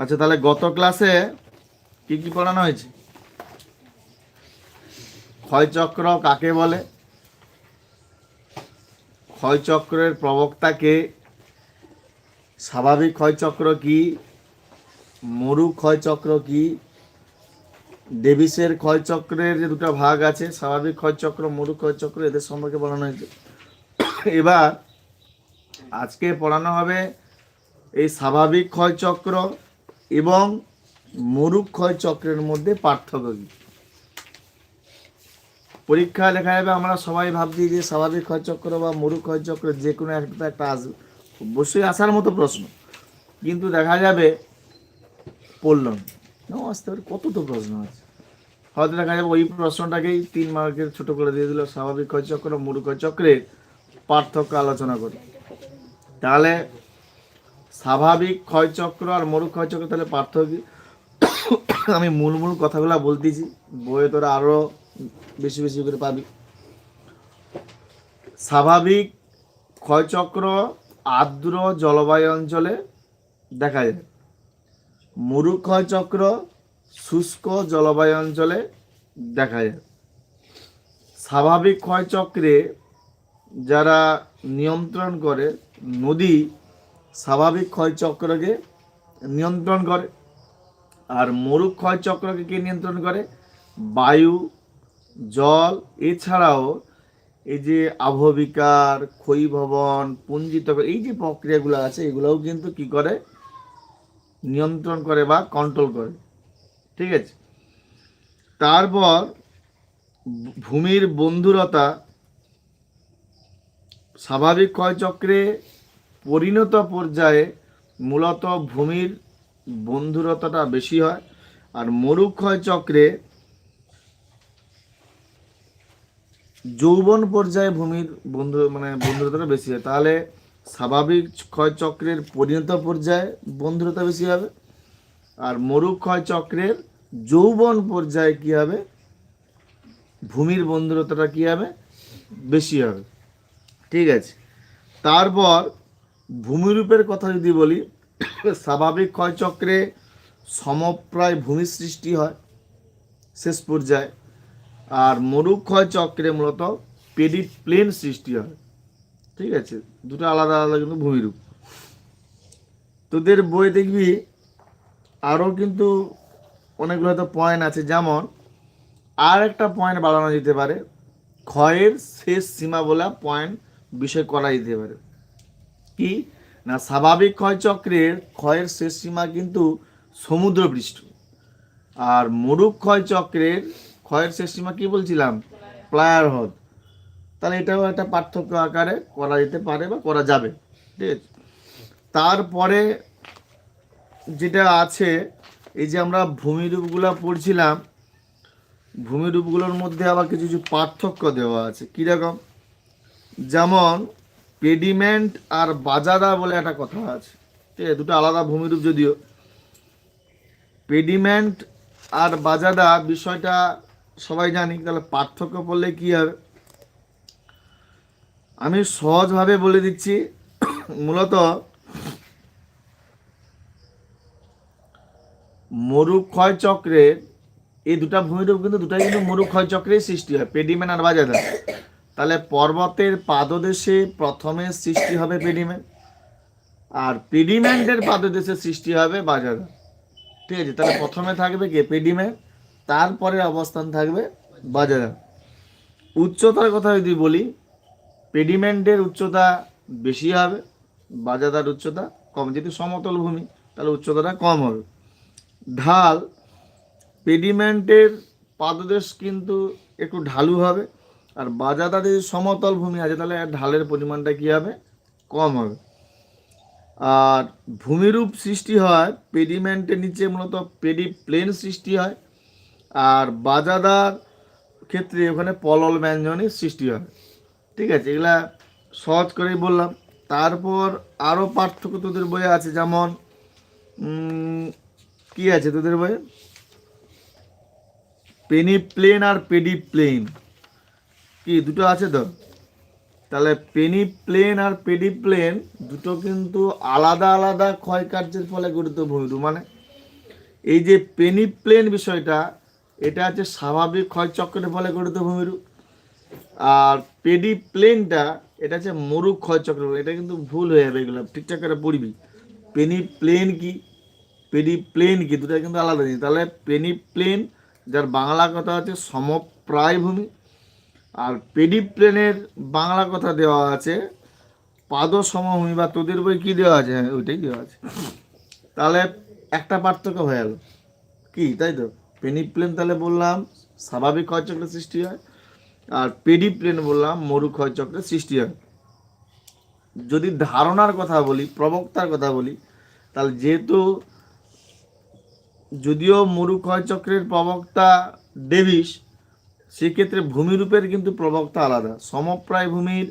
আচ্ছা তাহলে গত ক্লাসে কি কি পড়ানো হয়েছে? ক্ষয়চক্র কাকে বলে? ক্ষয়চক্রের প্রবক্তাকে স্বাভাবিক ক্ষয়চক্র কি? মরু ক্ষয়চক্র কি? ডেভিসের ক্ষয়চক্রের যে দুটো ভাগ আছে, স্বাভাবিক ক্ষয়চক্র, মরু ক্ষয়চক্র, এদের সম্পর্কে পড়ানো হয়েছে। এবার আজকে পড়ানো হবে এই স্বাভাবিক ক্ষয়চক্র এবং মরুক্ষয় চক্রের মধ্যে পার্থক্য কি? পরীক্ষায় লেখা যাবে, আমরা সবাই ভাবছি যে স্বাভাবিক ক্ষয়চক্র বা মরুক ক্ষয়চক্র যে কোনো একটা একটা আসবে অবশ্যই আসার মতো প্রশ্ন। কিন্তু দেখা যাবে পড়ল না, আসতে পারে কত তো প্রশ্ন আছে? হয়তো দেখা যাবে ওই প্রশ্নটাকেই তিন মার্কের ছোট করে দিয়ে দিল, স্বাভাবিক ক্ষয়চক্র মরু ক্ষয়চক্রের পার্থক্য আলোচনা করি। তাহলে স্বাভাবিক ক্ষয়চক্র আর মরু ক্ষয়চক্র, তাহলে পার্থক্য আমি মূল মূল কথাগুলো বলতেছি, বইয়ে তোরা আরও বেশি বেশি করে পাবি। স্বাভাবিক ক্ষয়চক্র আর্দ্র জলবায়ু অঞ্চলে দেখা যায়। মরু ক্ষয়চক্র শুষ্ক জলবায়ু অঞ্চলে দেখা যায়। স্বাভাবিক ক্ষয়চক্রে যারা নিয়ন্ত্রণ করে, নদী স্বাভাবিক ক্ষয়চক্রকে নিয়ন্ত্রণ করে আর মরু ক্ষয়চক্রকে কে নিয়ন্ত্রণ করে? বায়ু, জল, এছাড়াও এই যে আবহবিকার, ক্ষয়ীভবন, পুঞ্জিত এই যে প্রক্রিয়াগুলো আছে, এগুলোও কিন্তু কি করে? নিয়ন্ত্রণ করে বা কন্ট্রোল করে। ঠিক আছে? তারপর ভূমির বন্ধুরতা, স্বাভাবিক ক্ষয়চক্রে পরিণত পর্যায়ে মূলত ভূমির বন্ধুরতাটা বেশি হয় আর মরুক্ষয় চক্রে যৌবন পর্যায়ে ভূমির বন্ধু মানে বন্ধুরতাটা বেশি হয়। তাহলে স্বাভাবিক ক্ষয়চক্রের পরিণত পর্যায়ে বন্ধুরতা বেশি হবে আর মরুক্ষয় চক্রের যৌবন পর্যায়ে কি হবে? ভূমির বন্ধুরতাটা কি হবে? বেশি হবে। ঠিক আছে। তারপর ভূমিরূপের কথা যদি বলি, স্বাভাবিক ক্ষয়চক্রে সমপ্রায় ভূমি সৃষ্টি হয় শেষ পর্যায়ে। আর মরুক্ষয় চক্রে মূলত পেডি প্লেন সৃষ্টি হয়। ঠিক আছে? দুটো আলাদা আলাদা কিন্তু ভূমিরূপ। তোদের বই দেখবি, আরও কিন্তু অনেকগুলো হয়তো পয়েন্ট আছে। যেমন, আর একটা পয়েন্ট বাড়ানো যেতে পারে। ক্ষয়ের শেষ সীমা বলা পয়েন্ট বিষয় করা যেতে পারে। কি? না, স্বাভাবিক ক্ষয়চক্রের ক্ষয়ের শেষ সীমা কিন্তু সমুদ্রপৃষ্ঠ। আর মরুক ক্ষয়চক্রের ক্ষয়ের শেষ সীমা কি বলছিলাম? প্লায়ার হ্রদ। তাহলে এটাও একটা পার্থক্য আকারে করা যেতে পারে বা করা যাবে। ঠিক আছে? তারপরে যেটা আছে, এই যে আমরা ভূমিরূপগুলো পড়ছিলাম, ভূমিরূপগুলোর মধ্যে আবার কিছু কিছু পার্থক্য দেওয়া আছে। কীরকম? যেমন পেডিমেন্ট আর বাজাদা বলে একটা কথা আছে। ঠিক আছে, দুটো আলাদা ভূমিরূপ যদিও। পেডিমেন্ট আর বাজাদা বিষয়টা সবাই জানি, তাহলে পার্থক্য পড়লে কি হবে? আমি সহজভাবে বলে দিচ্ছি, মূলত মরুক্ষয় চক্রের, এই দুটা ভূমিরূপ কিন্তু দুটাই কিন্তু মরুক্ষয় চক্রেই সৃষ্টি হয়, পেডিমেন্ট আর বাজাদা। তাহলে পর্বতের পাদদেশে প্রথমে সৃষ্টি হবে পেডিমেন্ট আর পেডিমেন্টের পাদদেশে সৃষ্টি হবে বাজাদা ঠিক আছে, তাহলে প্রথমে থাকবে কি? পেডিমেন্ট তারপরে অবস্থান থাকবে বাজার। উচ্চতার কথা যদি বলি পেডিমেন্টের উচ্চতা বেশি হবে, বাজাদার উচ্চতা কম। যেহেতু সমতল ভূমি, তাহলে উচ্চতাটা কম হবে। ঢাল পেডিমেন্টের পাদদেশ কিন্তু একটু ঢালু হবে। আর বাজাদা যদি সমতল ভূমি আছে, তাহলে ঢালের পরিমাণটা কী হবে? কম হবে। আর ভূমিরূপ সৃষ্টি হয়, পেডিমেন্টের নিচে মূলত পেডি প্লেন সৃষ্টি হয়, আর বাজাদার ক্ষেত্রে ওখানে পলল ব্যঞ্জনের সৃষ্টি হয়। ঠিক আছে, এগুলা সহজ করেই বললাম। তারপর আরও পার্থক্য তোদের বইয়ে আছে, যেমন কি আছে তোদের বইয়ে? পেনি প্লেন আর পেডি প্লেন কি, দুটো আছে তো? তাহলে পেনি প্লেন আর পেডি প্লেন দুটো কিন্তু আলাদা আলাদা ক্ষয়কার্যের ফলে গঠিত ভূমিরূপ মানে এই যে পেনিপ্লেন বিষয়টা, এটা হচ্ছে স্বাভাবিক ক্ষয়চক্রের ফলে গঠিত ভূমিরূপ আর পেডি প্লেনটা এটা হচ্ছে মরু ক্ষয়চক্র এটা কিন্তু ভুল হয়ে যাবে এগুলো, ঠিকঠাক করে পড়বি। পেনি প্লেন কি? পেডি প্লেন কি? দুটো কিন্তু আলাদা জিনিস। তাহলে পেনি প্লেন যার বাংলা কথা হচ্ছে সমপ্রায় ভূমি আর পেডি প্লেনের বাংলা কথা দেওয়া আছে পাদ সমভূমি বা তোদের বই কি দেওয়া আছে? হ্যাঁ ওইটাই দেওয়া আছে। তাহলে একটা পার্থক্য হয়ে গেল। কি, তাই তো? পেনি প্লেন তাহলে বললাম স্বাভাবিক ক্ষয়চক্রের সৃষ্টি হয়, আর পেডি প্লেন বললাম মরু ক্ষয়চক্রের সৃষ্টি হয়। যদি ধারণার কথা বলি, প্রবক্তার কথা বলি, তাহলে যেহেতু যদিও মরু ক্ষয়চক্রের প্রবক্তা ডেভিস সেক্ষেত্রে ভূমিরূপের কিন্তু প্রবক্তা আলাদা। সমপ্রায় ভূমির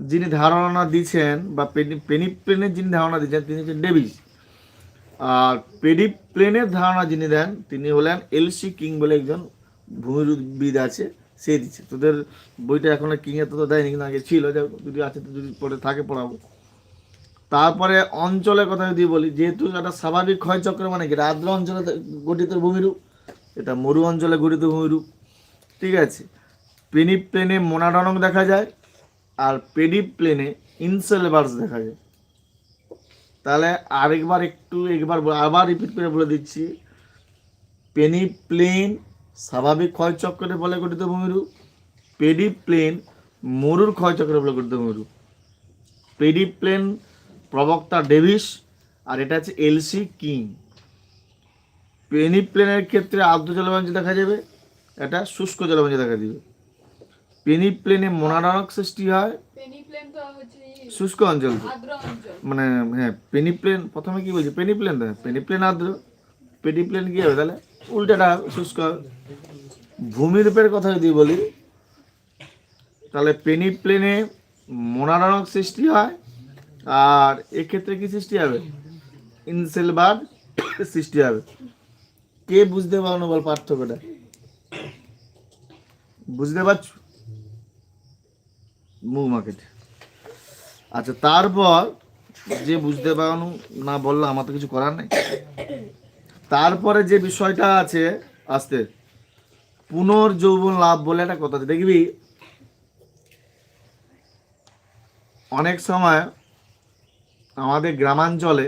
যিনি ধারণা দিচ্ছেন বা পেনি পেনি প্লেনের যিনি ধারণা দিচ্ছেন, তিনি হচ্ছেন ডেভিস। আর পেডি প্লেনের ধারণা যিনি দেন, তিনি হলেন এলসি কিং বলে একজন ভূমিরূপবিদ আছে, সে দিচ্ছে। তোদের বইটা এখন কিং এর তো দেয়নি, কিন্তু আগে ছিল। যদি আছে তো যদি পরে থাকে পড়াবো। তারপরে অঞ্চলের কথা যদি বলি, যেহেতু একটা স্বাভাবিক ক্ষয়চক্র মানে কি? এটা আর্দ্র অঞ্চলে গঠিত ভূমিরূপ, এটা মরু অঞ্চলে গঠিত ভূমিরূপ। ঠিক আছে? পেনি প্লেনে মোনাডনক দেখা যায় আর পেডি প্লেনে ইনসেলেবার্স দেখা যায়। তাহলে আরেকবার একটু একবার বলে- আবার রিপিট করে বলে দিচ্ছি। পেনি প্লেন স্বাভাবিক ক্ষয়চক্রের ফলে গঠিত ভূমিরূপ। পেডি প্লেন মরুর ক্ষয়চক্রের ফলে গঠিত ভূমিরূপ। পেডি প্লেন প্রবক্তা ডেভিস আর এটা হচ্ছে এলসি কিং। পেনি প্লেনের ক্ষেত্রে আর্দ্র জলবায়ু দেখা যাবে। এটা শুষ্ক জলবায়ু দেখা যাবে পেনি প্লেনে মোনাডনক সৃষ্টি হয়। পেনিপ্লেন শুষ্ক অঞ্চল মানে হ্যাঁ পেনিপ্লেন প্রথমে কি বলছি? পেনিপ্লেন তো পেনিপ্লেন আর্দ্র। পেনিপ্লেন কি হবে তাহলে? উল্টাটা শুষ্ক। ভূমিরূপের কথা যদি বলি তাহলে পেনিপ্লেনে মোনারণক সৃষ্টি হয়। আর এক্ষেত্রে কি সৃষ্টি হবে? ইনসেলবার সৃষ্টি হবে। কে বুঝতে পারো বল পার্থক্যটা? বুঝতে পারছ? মুভ মার্কেট আচ্ছা তারপর যে বুঝতে পারো না বলল আমার তো কিছু করার নেই। তারপরে যে বিষয়টা আছে, আস্তে, পুনর্যৌবন লাভ বলে একটা কথা আছে। দেখবি, অনেক সময় আমাদের গ্রামাঞ্চলে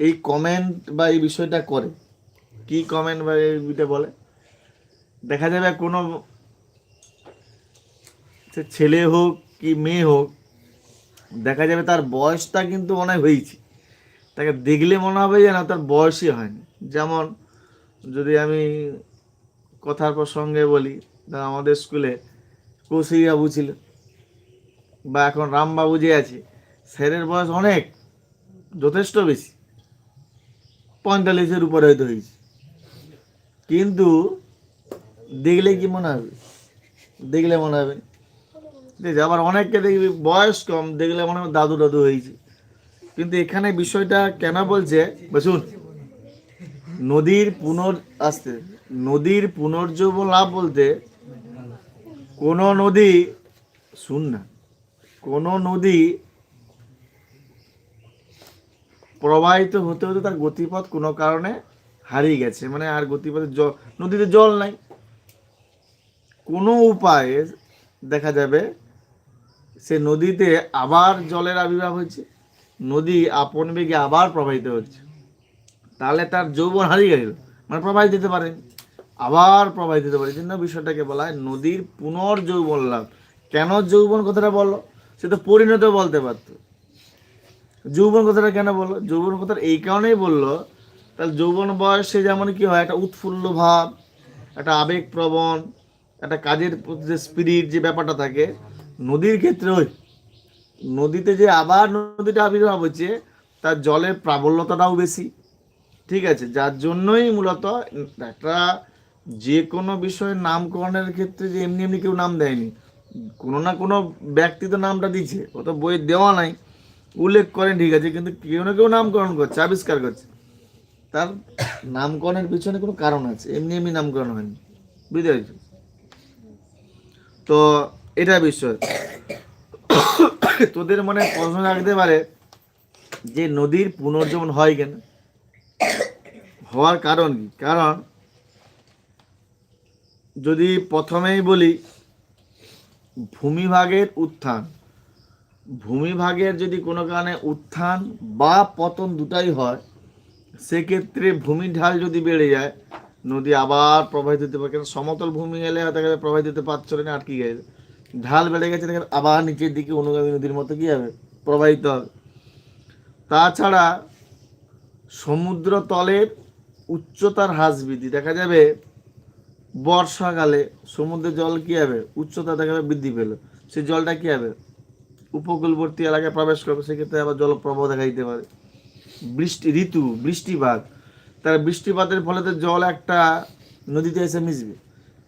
এই কমেন্ট বা এই বিষয়টা করে। কি কমেন্ট বা এইটা বলে? দেখা যাবে কোনো সে ছেলে হোক কি মেয়ে হোক, দেখা যাবে তার বয়সটা কিন্তু মনে হয় হয়েছে। তাকে দেখলে মনে হবে যে না তার বয়সই হয়নি। যেমন যদি আমি কথার প্রসঙ্গে বলি আমাদের স্কুলে কৌশিক বাবু ছিল বা এখন রামবাবু যে আছে, স্যারের বয়স অনেক, যথেষ্ট বেশি, পঁয়তাল্লিশের উপরে হয়তো হয়েছে। কিন্তু দেখলে কি মনে হবে? দেখলে মনে হবে। ঠিক আছে আবার অনেককে দেখবি, বয়স কম, দেখলে মনে হবে দাদু দাদু হয়েছে। কিন্তু এখানে বিষয়টা কেন বলছে? শুন। নদীর পুনর আসতে, নদীর পুনর্জীবন লাভ বলতে কোন নদী, শুন না, কোন নদী প্রবাহিত হতে হতে তার গতিপথ কোনো কারণে হারিয়ে গেছে। মানে আর গতিপথে জল নদীতে জল নাই। কোনো উপায়ে দেখা যাবে সে নদীতে আবার জলের আবির্ভাব হয়েছে, নদী আপন বেগে আবার প্রবাহিত হচ্ছে। তাহলে তার যৌবন হারিয়ে গেল মানে প্রবাহিত দিতে পারে, আবার প্রবাহিত দিতে পারে। জন্য বিষয়টাকে বলা হয় নদীর পুনর্যৌবন লাভ। কেন যৌবন কথাটা বলল? সে তো পরিণত বলতে পারতো। যৌবন কথাটা কেন বলল? যৌবন কথাটা এই কারণেই বলল, তাহলে যৌবন বয়সে যেমন কি হয়, একটা উৎফুল্ল ভাব, একটা আবেগ প্রবণ একটা কাজের যে স্পিরিট যে ব্যাপারটা থাকে, নদীর ক্ষেত্রে ওই, নদীতে যে আবার নদীটা আবির্ভাব হচ্ছে, তার জলের প্রাবল্যতাটাও বেশি, ঠিক আছে? যার জন্যই মূলত একটা যে কোনো বিষয়ে নামকরণের ক্ষেত্রে যে এমনি এমনি কেউ নাম দেয়নি, কোনো না কোনো ব্যক্তি তো নামটা দিচ্ছে ও তো বইয়ে দেওয়া নাই, উল্লেখ করেন, ঠিক আছে? কিন্তু কেউ না কেউ নামকরণ করছে, আবিষ্কার করছে। তার নামকরণের পিছনে কোনো কারণ আছে? এমনি এমনি নামকরণ হয়নি, বুঝতে পেরেছি তো এটা বিষয়। তোদের মনে প্রশ্ন রাখতে পারে যে নদীর পুনর্জীবন হয় কেন? হওয়ার কারণ কি? কারণ যদি প্রথমেই বলি, ভূমিভাগের উত্থান। ভূমিভাগের যদি কোনো কারণে উত্থান বা পতন দুটাই হয়, সেক্ষেত্রে ভূমি ঢাল যদি বেড়ে যায় নদী আবার প্রবাহিত হতে পারে। সমতল ভূমি এলে হয়তো প্রবাহিত হতে পারছিল না আটকে গেছে? ঢাল বেড়ে গেছে, দেখেন আবার নিচের দিকে অনুগামী নদীর মতো কী হবে? প্রবাহিত হবে। তাছাড়া সমুদ্র তলের উচ্চতার হ্রাস বৃদ্ধি দেখা যাবে বর্ষাকালে সমুদ্রের জল কী হবে? উচ্চতা দেখা যাবে বৃদ্ধি পেল। সেই জলটা কী হবে? উপকূলবর্তী এলাকায় প্রবেশ করবে, সেক্ষেত্রে আবার জলপ্রবাহ দেখা দিতে পারে। বৃষ্টি, ঋতু, বৃষ্টিপাত তার বৃষ্টিপাতের ফলে তো জল একটা নদীতে এসে মিশবে।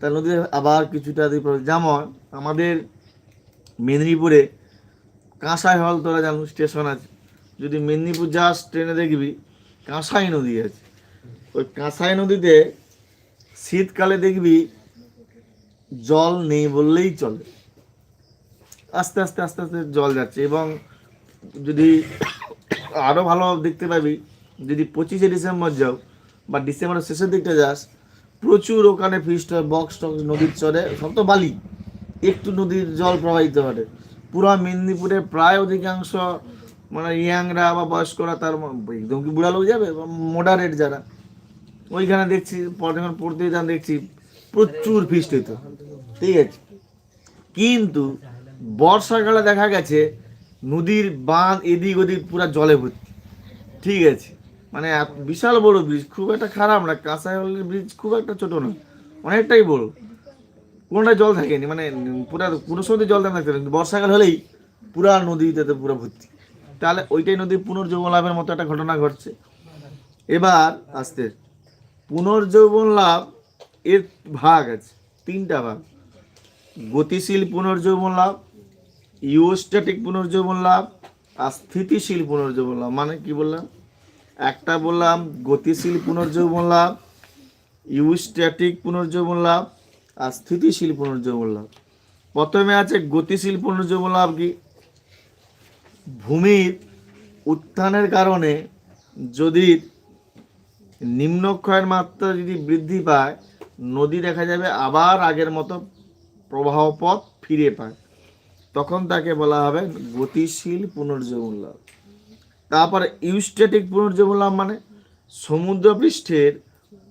তার নদীতে আবার কিছুটা যেমন আমাদের মেদিনীপুরে কাঁসাই হল তোরা জানো, স্টেশন আছে। যদি মেদিনীপুর যাস ট্রেনে দেখবি কাঁসাই নদী আছে। ওই কাঁসাই নদীতে শীতকালে দেখবি জল নেই বললেই চলে। আস্তে আস্তে আস্তে আস্তে জল যাচ্ছে এবং যদি আরও ভালো দেখতে পাবি যদি পঁচিশে ডিসেম্বর যাও বা ডিসেম্বরের শেষের দিকটা যাস, প্রচুর ওখানে ফিস্ট হয় বক্স টক্স নদীর চরে, সব তো বালি। একটু নদীর জল প্রবাহিত ঘটে পুরো মেদিনীপুরে প্রায় অধিকাংশ মানে ইয়াংরা বা বয়স্করা তার একদম কি বুড়া লোক যাবে? মোডারেট যারা। ওইখানে দেখছি, পরে যখন পড়তে যেতাম দেখছি, প্রচুর ফিস্ট হইতো। ঠিক আছে? কিন্তু বর্ষাকালে দেখা গেছে, নদীর বাঁধ এদিক ওদিক পুরো জলে ভর্তি। ঠিক আছে? মানে বিশাল বড় ব্রিজ খুব একটা খারাপ না কাঁসাইহলের ব্রিজ খুব একটা ছোট না, অনেকটাই বড়। কোনোটায় জল থাকেনি মানে পুরা কোনো সময় জল থাকতে বর্ষাকাল হলেই পুরা নদীতে পুরো ভর্তি। তাহলে ওইটাই নদীর পুনর্জীবন লাভের মতো একটা ঘটনা ঘটছে। এবার আসতে পুনর্জীবন লাভ এর ভাগ আছে, তিনটা ভাগ। গতিশীল পুনর্জীবন লাভ ইউস্ট্যাটিক পুনর্জীবন লাভ আর স্থিতিশীল পুনর্জীবন লাভ মানে কি বললাম? একটা বললাম, গতিশীল পুনর্জীবন লাভ ইউস্ট্যাটিক পুনর্জীবন লাভ আর স্থিতিশীল পুনর্জীবন লাভ প্রথমে আছে গতিশীল পুনর্জীবন লাভ কি? ভূমির উত্থানের কারণে যদি নিম্নক্ষয়ের মাত্রা যদি বৃদ্ধি পায়, নদী দেখা যাবে আবার আগের মতো প্রবাহ পথ ফিরে পায়। তখন তাকে বলা হবে গতিশীল পুনর্জীবন লাভ তারপরে ইউস্ট্যাটিক পুনর্জীবন লাভ মানে সমুদ্রপৃষ্ঠের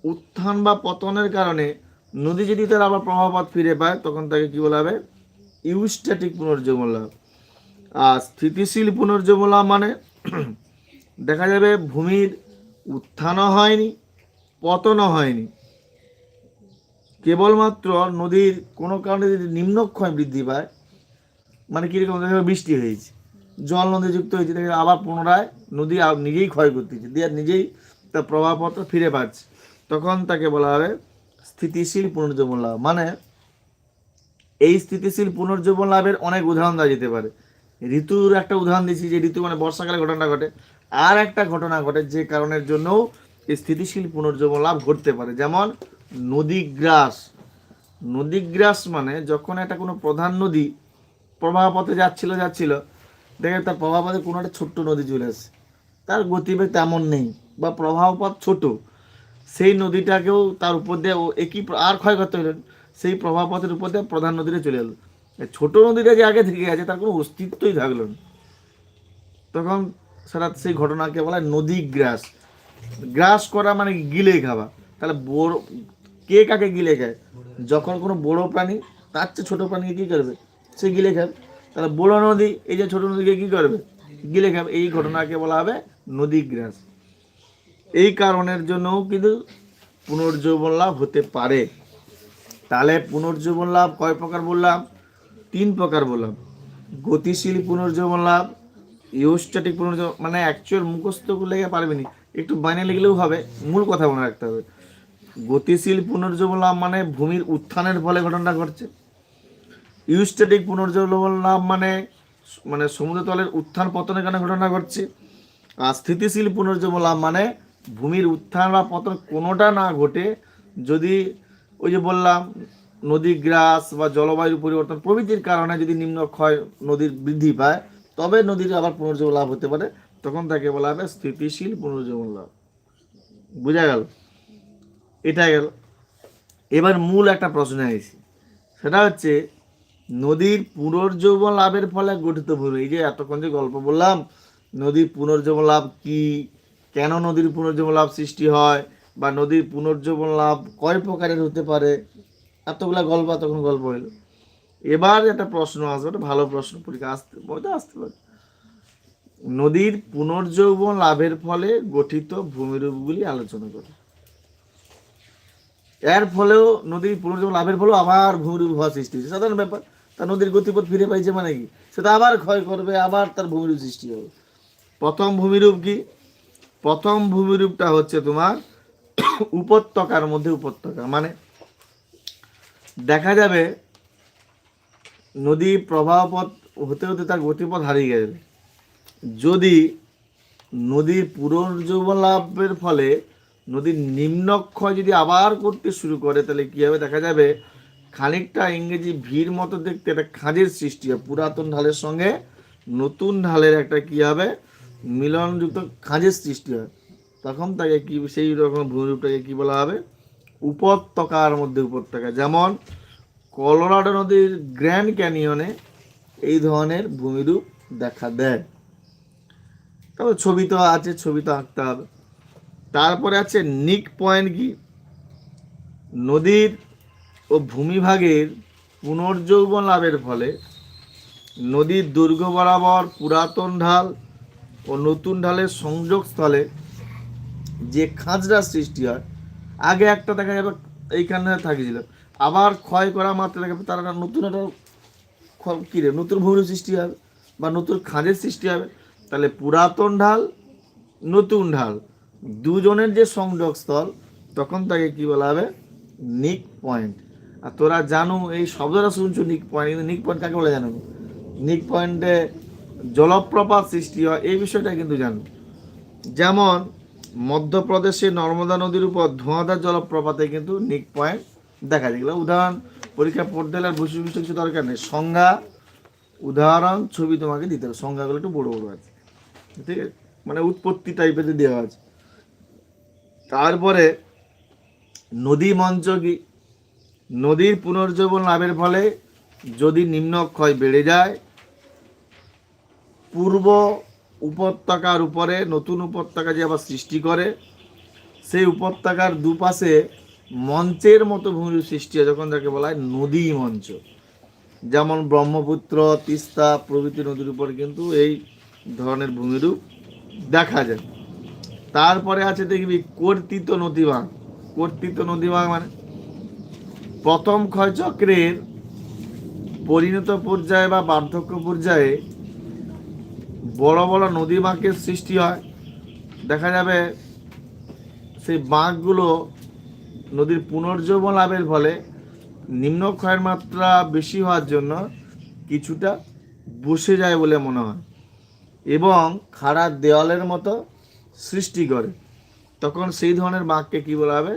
উত্থান বা পতনের কারণে নদী যদি তার আবার প্রবাহপথ ফিরে পায়, তখন তাকে কি বলা হবে? ইউস্ট্যাটিক পুনর্জীবন লাভ আর স্থিতিশীল পুনর্জীবন লাভ মানে দেখা যাবে ভূমির উত্থানও হয়নি, পতনও হয়নি। কেবলমাত্র নদীর কোনো কারণে যদি নিম্নক্ষয় বৃদ্ধি পায় মানে কীরকম? বৃষ্টি হয়েছে। জল নদী যুক্ত হয়েছে, দেখা আবার পুনরায় নদী নিজেই ক্ষয় করতেছে দিয়ে নিজেই তার প্রভাবপত্র ফিরে পাচ্ছে। তখন তাকে বলা হবে স্থিতিশীল পুনর্জীবন লাভ। মানে এই স্থিতিশীল পুনর্জীবন লাভের অনেক উদাহরণ দেওয়া যেতে পারে। ঋতুর একটা উদাহরণ দিয়েছি যে ঋতু মানে বর্ষাকালে ঘটনা ঘটে। আর একটা ঘটনা ঘটে যে কারণের জন্যও এই স্থিতিশীল পুনর্জীবন লাভ ঘটতে পারে। যেমন নদীগ্রাস। নদীগ্রাস মানে যখন একটা কোনো প্রধান নদী প্রবাহপথে যাচ্ছিল যাচ্ছিল দেখে তার প্রবাহপথে কোনো একটা ছোট্ট নদী চলে আসে তার গতিবেগ তেমন নেই বা প্রবাহপথ ছোট। সেই নদীটাকেও তার উপর দিয়ে ও একই আর ক্ষয় করতে হলেন সেই প্রবাহপথের উপর দিয়ে প্রধান নদীটা চলে এলো। ছোট নদীটা যে আগে থেকে গেছে তার কোনো অস্তিত্বই থাকল না। তখন সেটা সেই ঘটনাকে বলা হয় নদী গ্রাস। গ্রাস করা মানে গিলে খাওয়া। তাহলে বড় কে কাকে গিলে খায়? যখন কোনো বড় প্রাণী, তার চেয়ে ছোট প্রাণীকে কী করবে? সে গিলে খাবে। তাহলে বড় নদী, এই যে ছোট নদীকে কী করবে? গিলে খাবে। এই ঘটনাকে বলা হবে নদী গ্রাস এই কারণের জন্যও কিন্তু পুনর্জীবন লাভ হতে পারে। তাহলে পুনর্জীবন লাভ কয় প্রকার বললাম? তিন প্রকার বললাম। গতিশীল পুনর্জীবন লাভ ইউস্ট্যাটিক পুনর্জীবন মানে অ্যাকচুয়াল মুখস্থ লেগে পারবেনি একটু বাইনে লিখলেও হবে, মূল কথা মনে রাখতে হবে। গতিশীল পুনর্জীবন লাভ মানে ভূমির উত্থানের ফলে ঘটনাটা ঘটছে। ইউস্ট্যাটিক পুনর্জীবন লাভ মানে মানে সমুদ্রতলের উত্থান পতনের কারণে ঘটনা ঘটছে। আর স্থিতিশীল পুনর্জীবন লাভ মানে ভূমির উত্থান বা পতন কোনোটা না ঘটে যদি ওই যে বললাম নদী গ্রাস বা জলবায়ু পরিবর্তন প্রভৃতির কারণে যদি নিম্ন ক্ষয় নদীর বৃদ্ধি পায়, তবে নদীর আবার পুনর্জীবন লাভ হতে পারে। তখন তাকে বলা হবে স্থিতিশীল পুনর্জীবন লাভ। বোঝা গেল? এটা গেল। এবার মূল একটা প্রশ্ন আইছি। সেটা হচ্ছে নদীর পুনর্জীবন লাভের ফলে গঠিত ভূমি। এই যে এতক্ষণ যে গল্প বললাম, নদীর পুনর্জীবন লাভ কি? কেন নদীর পুনর্জীবন লাভ সৃষ্টি হয়? বা নদীর পুনর্জীবন লাভ কয় প্রকারের হতে পারে? এতগুলা গল্প তখন গল্প হইল। এবার একটা প্রশ্ন আসবে, একটা ভালো প্রশ্ন, পরীক্ষা আসতে বইটা আসতে পারে। নদীর পুনর্যৌবন লাভের ফলে গঠিত ভূমিরূপগুলি আলোচনা করে। এর ফলেও নদীর পুনর্জীবন লাভের ফলেও আবার ভূমিরূপ হওয়া সৃষ্টি হয়েছে। সাধারণ ব্যাপার। তার নদীর গতিপথ ফিরে পাইছে মানে কি? সেটা আবার ক্ষয় করবে, আবার তার ভূমিরূপ সৃষ্টি হবে। প্রথম ভূমিরূপ কি? প্রথম ভূমিরূপটা হচ্ছে তোমার উপত্যকার মধ্যে উপত্যকা। মানে দেখা যাবে নদী প্রবাহপথ হতে হতে তার গতিপথ হারিয়ে গেছে। যদি নদীর পুনর্জীবলাভের ফলে নদীর নিম্নক্ষয় যদি আবার করতে শুরু করে, তাহলে কি হবে? দেখা যাবে খানিকটা ইংরেজি ভিড় মতো দেখতে একটা খাঁজের সৃষ্টি হয়। পুরাতন ঢালের সঙ্গে নতুন ঢালের একটা কি হবে? মিলনযুক্ত খাঁজের সৃষ্টি হয়। তখন তাকে কি, সেই রকম ভূমিরূপটাকে কি বলা হবে? উপত্যকার মধ্যে উপত্যকা। যেমন কলোরাডো নদীর গ্র্যান্ড ক্যানিয়নে এই ধরনের ভূমিরূপ দেখা দেয়। তবে ছবি তো আছে, ছবি তো আঁকতে হবে। তারপরে আছে নিক পয়েন্ট কি? নদীর ও ভূমিভাগের পুনর্যৌবন লাভের ফলে নদীর দুর্গ বরাবর পুরাতন ঢাল ও নতুন ঢালের সংযোগস্থলে যে খাঁজরা সৃষ্টি হয়, আগে একটা দেখা যাবে এইখানে থাকিছিল, আবার ক্ষয় করা মাত্র দেখা যাবে, তার নতুন একটা খ- কি রে, নতুন ভূমির সৃষ্টি হবে বা নতুন খাঁজের সৃষ্টি হবে। তাহলে পুরাতন ঢাল, নতুন ঢাল, দুজনের যে সংযোগস্থল, তখন তাকে কি বলা হবে? নিক পয়েন্ট। আর তোরা জানো এই শব্দটা শুনছো, নিক পয়েন্ট কিন্তু নিক পয়েন্ট কাকে বলে জানো? নিক পয়েন্টে জলপ্রপাত সৃষ্টি হয়, এই বিষয়টা কিন্তু জানো। যেমন, মধ্যপ্রদেশে নর্মদা নদীর উপর ধোঁয়াধার জলপ্রপাতে কিন্তু নিক পয়েন্ট দেখা যায়। উদাহরণ, পরীক্ষা পড়তে হলে আর বসে কিছু দরকার নেই। সংজ্ঞা, উদাহরণ, ছবি তোমাকে দিতে হবে। সংজ্ঞাগুলো একটু বড় বড় আছে। ঠিক আছে? মানে উৎপত্তি টাইপের দেওয়া আছে। তারপরে নদী মঞ্চ কি নদীর পুনর্জীবন লাভের ফলে যদি নিম্নক্ষয় বেড়ে যায়, পূর্ব উপত্যকার উপরে নতুন উপত্যকা যে আবার সৃষ্টি করে, সেই উপত্যকার দুপাশে মঞ্চের মতো ভূমির সৃষ্টি হয়, যখন যাকে বলা হয় নদী মঞ্চ। যেমন ব্রহ্মপুত্র, তিস্তা প্রভৃতি নদীর উপর কিন্তু এই ধরনের ভূমিরূপ দেখা যায়। তারপরে আছে দেখবি কর্তিত নদীবাঁক কর্তিত নদীবাঁক মানে প্রথম ক্ষয়চক্রের পরিণত পর্যায়ে বা বার্ধক্য পর্যায়ে বড় বড় নদী বাঁকের সৃষ্টি হয়। দেখা যাবে সেই বাঁকগুলো নদীর পুনর্জীবন লাভের ফলে নিম্ন ক্ষয়ের মাত্রা বেশি হওয়ার জন্য কিছুটা বসে যায় বলে মনে হয় এবং খাড়া দেওয়ালের মতো সৃষ্টি করে। তখন সেই ধরনের বাঁককে কী বলা হবে?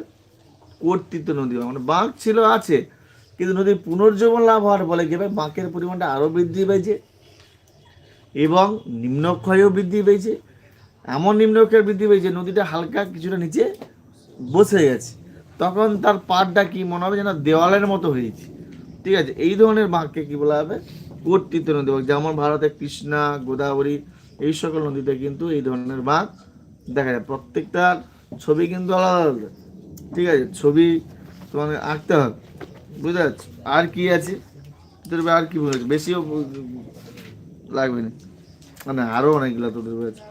কর্তৃত্ব নদী মানে বাঁক ছিল, আছে, কিন্তু নদীর পুনর্জীবন লাভ হওয়ার ফলে কি বাঁকের পরিমাণটা আরও বৃদ্ধি পেয়েছে এবং নিম্নক্ষয়ও বৃদ্ধি পেয়েছে। এমন নিম্নক্ষয় বৃদ্ধি পেয়েছে, নদীটা হালকা কিছুটা নিচে বসে গেছে। তখন তার পাড়টা কি মনে হবে যেন দেওয়ালের মতো হয়েছে ঠিক আছে, এই ধরনের বাঁককে কী বলা হবে? কর্তৃত্ব নদী বাঁক, যেমন ভারতে কৃষ্ণা, গোদাবরী, এই সকল নদীতে কিন্তু এই ধরনের বাঁক দেখা যায়। প্রত্যেকটার ছবি কিন্তু আলাদা আলাদা। ঠিক আছে, ছবি তোমাকে আঁকতে হবে, বুঝতে পারছ? আর কি আছে? তোর আর কি বলেছে? বেশিও লাগবে না। মানে আরও অনেকগুলো তোদের রয়েছে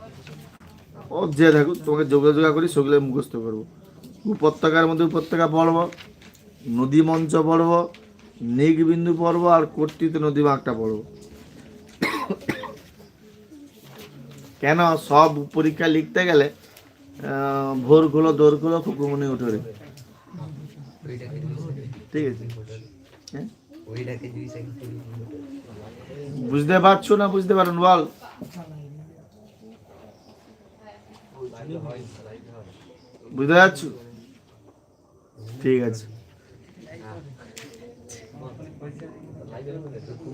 ও যে থাকুক তোমাকে যোগাযোগ করি, সেগুলো মুখস্থ করব। উপত্যকার মধ্যে উপত্যকা পর্ব নদী মঞ্চ পর্ব নিক বিন্দু পর্ব আর কর্তৃত্ব নদী বাঁকটা পর্ব কেন? সব পরীক্ষা লিখতে গেলে আহ, ভোরগুলো দোরগুলো খুকুমনি উঠে। রে। ঠিক আছে। হ্যাঁ? বুঝতে পারছ না বুঝতে পারেন বল। বুঝতে পারছ? ঠিক আছে।